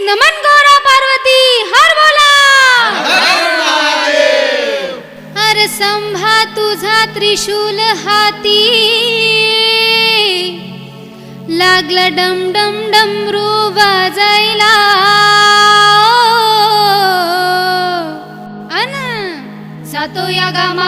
नमन गौरा पार्वती हर बोला। हर संभा तुझा त्रिशूल हाती। लागला डम डम डमरू वाजायला। अन जातो या गामा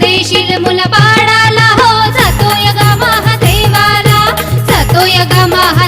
देशील मुला पाडाला हो जातो यगा महादेवाला जातो यगा महा